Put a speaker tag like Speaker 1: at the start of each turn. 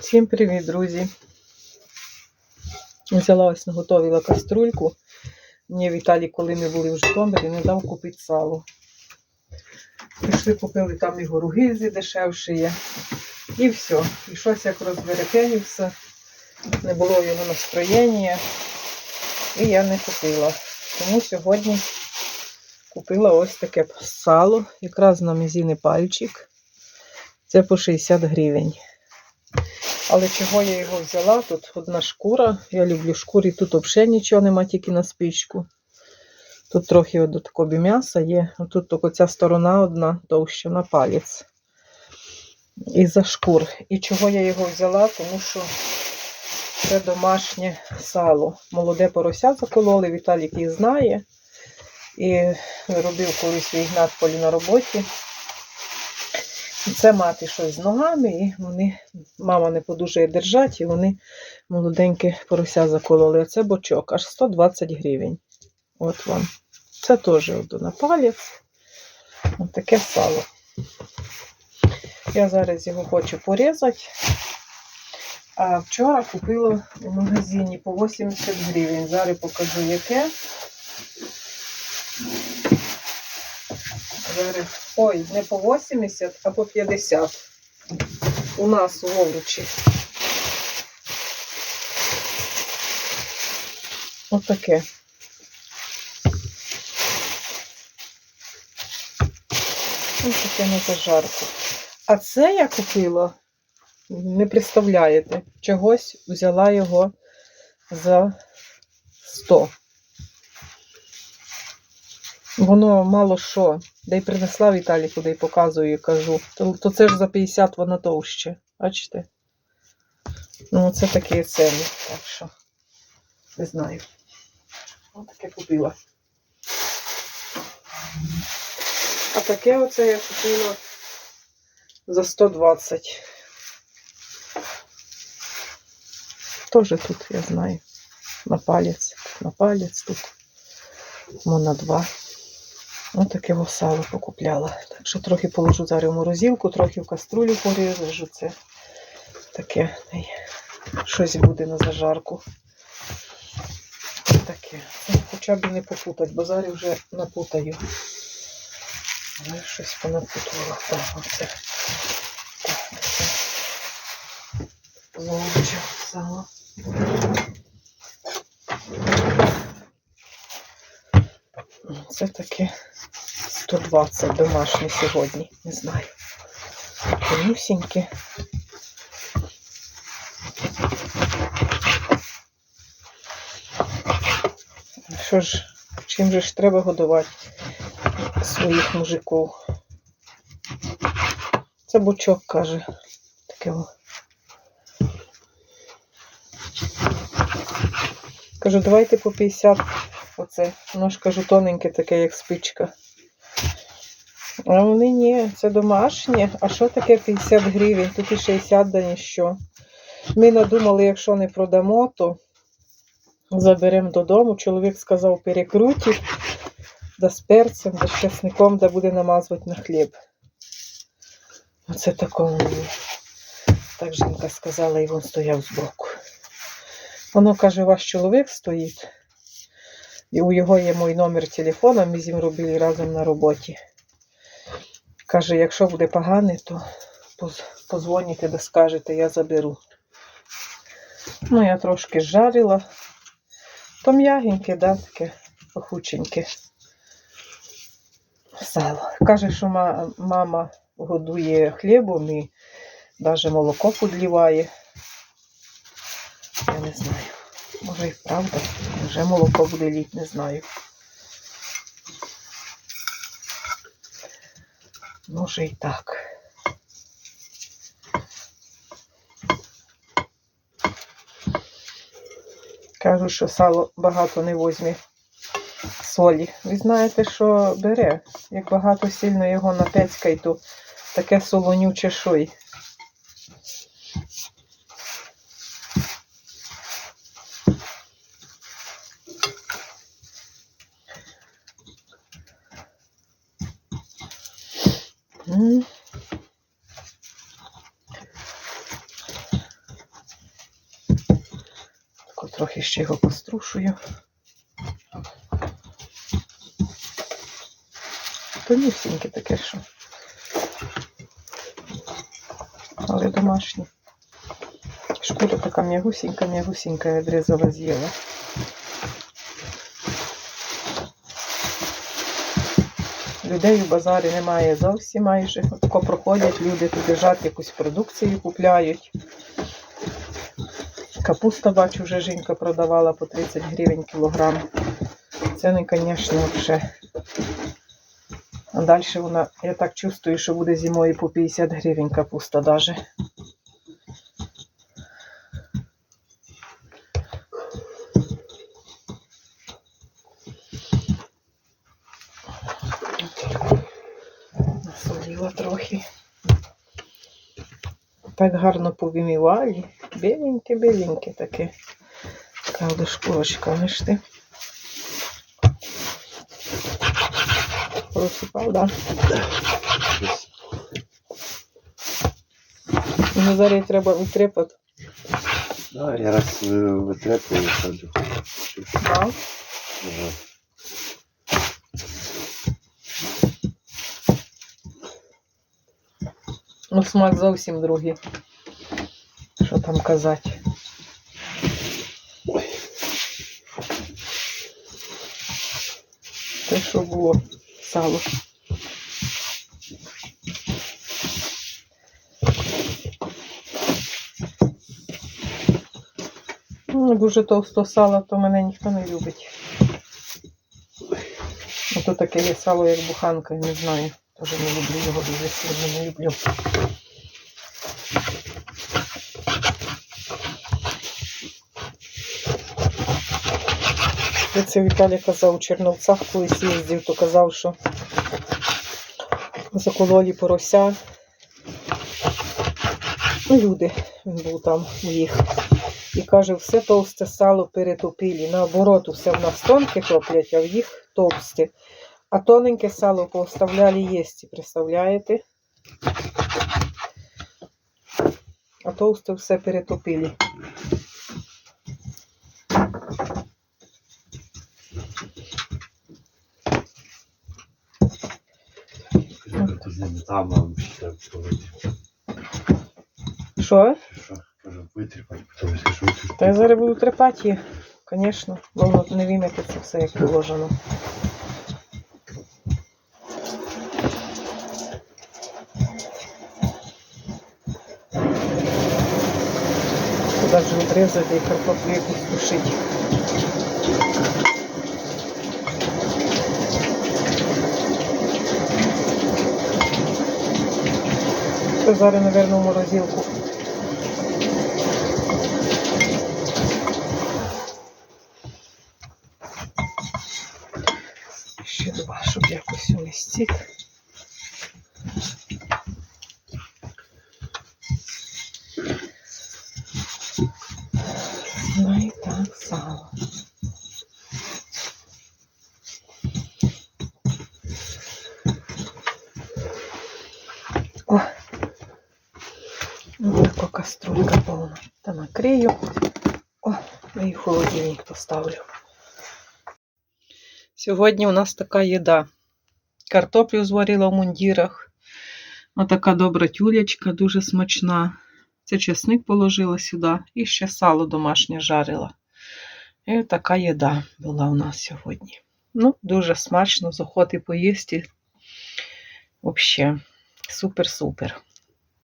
Speaker 1: Всім привіт, друзі! Взяла ось наготовила каструльку. Мені Віталій, коли ми були в Житомирі, не дав купити сало. Пішли, купили там і горугизі дешевші є. І все. І щось як розберекенівся. Не було його настроєння. І я не купила. Тому сьогодні купила ось таке сало, якраз на мізіний пальчик. Це по 60 гривень. Але чого я його взяла? Тут одна шкура. Я люблю шкурі, тут взагалі нічого нема, тільки на спичку. Тут трохи от такого м'яса є. Тут тільки ця сторона одна товща на палець. І за шкур. І чого я його взяла? Тому що це домашнє сало. Молоде порося закололи, Віталік їх знає. І робив колись в Ігнатполі на роботі. Це мати щось з ногами, і вони, мама не подужає держати, і вони молоденьке порося закололи. А це бочок, аж 120 гривень. От вам. Це теж на палець. Ось таке сало. Я зараз його хочу порізати. А вчора купила в магазині по 80 гривень. Зараз покажу яке. Зараз. Ой, не по 80, а по 50. У нас у Овручі. Отаке. Ось таке на зажарку. А це я купила, не представляєте, чогось взяла його за 100. Воно мало що. Де й принесла Віталіку, де й показую, і кажу. То, то це ж за 50 воно товще. Бачите? Ну, це такі ціни. Так що, не знаю. Ось таке купила. А таке оце я купила за 120. Тоже тут, я знаю. На палець. На палець тут. Мо на два. Ось таке сало покупляла. Так що трохи положу зараз в морозилку, трохи в каструлю поріжу це. Таке щось буде на зажарку. Таке. Хоча б не попутать, бо зараз вже напутаю. Але щось понапутувала. Так, оце. Так, це. Золоче сало. Це таке 120 домашнє сьогодні, не знаю. Тонюсіньке. Що ж, чим же ж треба годувати своїх мужиків? Це бучок каже. Таке. Кажу, давайте по 50 оце. Воно ж кажу, тоненьке таке, як спичка. А вони ні, це домашнє. А що таке 50 гривень? Тут і 60 да ніщо. Ми надумали, якщо не продамо, то заберемо додому. Чоловік сказав, перекрутить, да з перцем, да з часником, да буде намазувати на хліб. Оце такому. Так жінка сказала, і він стояв збоку. Воно каже, ваш чоловік стоїть. І у його є мій номер телефона, ми з ним робили разом на роботі. Каже, якщо буде погане, то поз- позвоните да скажете, я заберу. Ну, я трошки жарила. То м'ягеньке, да, таке пахученьке. Сало. Каже, що мама годує хлібом і навіть молоко підливає. Я не знаю. І правда. Вже молоко буде літь, не знаю. Може і так. Кажу, що сало багато не возьме солі. Ви знаєте, що бере. Як багато сильно його напецькай, то таке солонюче шой. Угу. Трохи ще його пострушую. То Тонюсіньке таке, що. Але домашні. Шкура така м'ягусінька, м'ягусінька відрізала з'їла. Людей у базарі немає зовсім майже. Отако проходять люди тут біжать, якусь продукцію купляють. Капуста, бачу, вже жінка продавала по 30 гривень кілограм. Ціни, звісно, вже. А далі вона, я так чувствую, що буде зимою по 50 гривень капуста даже. Насоліла трохи. Так гарно повимівали. Біленьке, біленьке таке. Така шкурочка, знаєш ти. Просипав, да? Ну, зараз треба витрепати.
Speaker 2: Да, я раз е, витрепую саджу.
Speaker 1: Да?
Speaker 2: Ага.
Speaker 1: Ну, смак зовсім другий. Що там казати?
Speaker 2: Ой.
Speaker 1: Те, що було сало. Ну, дуже товсто сало, то мене ніхто не любить. Ото таке є сало, як буханка, не знаю. Теж не люблю його дуже сильно не люблю. Це Віталій казав у Черновцях, колись їздив, то казав, що закололі порося. Ну, люди, він був там у їх. І каже, все товсте сало перетопили. Наоборот, все в нас тонке топлять, а в їх товсте. А тоненьке сало поставляли їсти, представляєте? А товсте все перетопили. Що? Та я зараз буду трепати звісно, воно не вимітиться все як положено. Туди вже відрізати і картоплю якусь тушити. Зараз, мабуть, в морозилку. Ще два, щоб якось умістити. Каструлька повна. Та накрию. О, і в холодильник поставлю. Сьогодні у нас така їда. Картоплю зварила в мундірах. Отака добра тюлечка, дуже смачна. Це чесник положила сюди і ще сало домашнє жарила. І така їда була у нас сьогодні. Ну, дуже смачно, з охоти поїсти. Взагалі, супер-супер.